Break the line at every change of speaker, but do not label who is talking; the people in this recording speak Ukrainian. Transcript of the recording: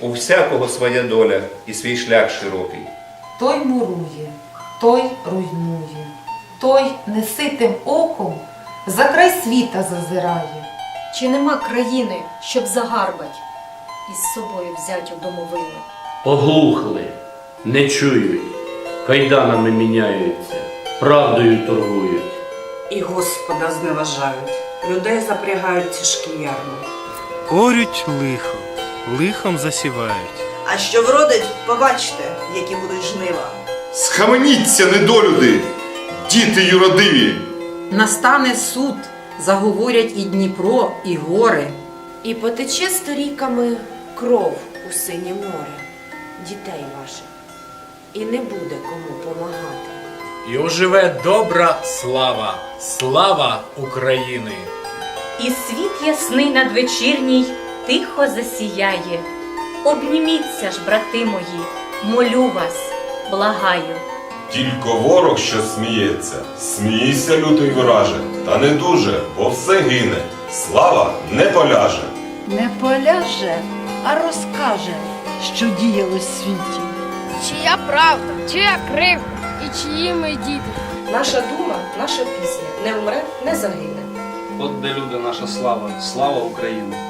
у всякого своя доля і свій шлях широкий.
Той мурує, той руйнує, той неситим оком за край світа зазирає.
Чи нема країни, щоб загарбать із собою взять у домовину?
Оглухли, не чують, кайданами міняються, правдою торгують.
І Господа зневажають, людей запрягають тяжкі ярми.
Орють лихо, лихом засівають.
А що вродить, побачите, які будуть жнива.
Схаменіться, недолюди, діти юродиві!
Настане суд, заговорять і Дніпро, і гори.
І потече сторіками кров у синє море дітей ваших, і не буде кому помагати.
І оживе добра слава, слава України!
І світ ясний надвечірній тихо засіяє. Обніміться ж, брати мої, молю вас, благаю.
Тільки ворог, що сміється, смійся, лютий враже, та не дуже, бо все гине, слава не поляже.
Не поляже, а розкаже, що діялось в світі.
Чия правда, чия кривда і чиї ми діти.
Наша дума, наша пісня не вмре, не загине.
От де люди наша слава, слава Україні!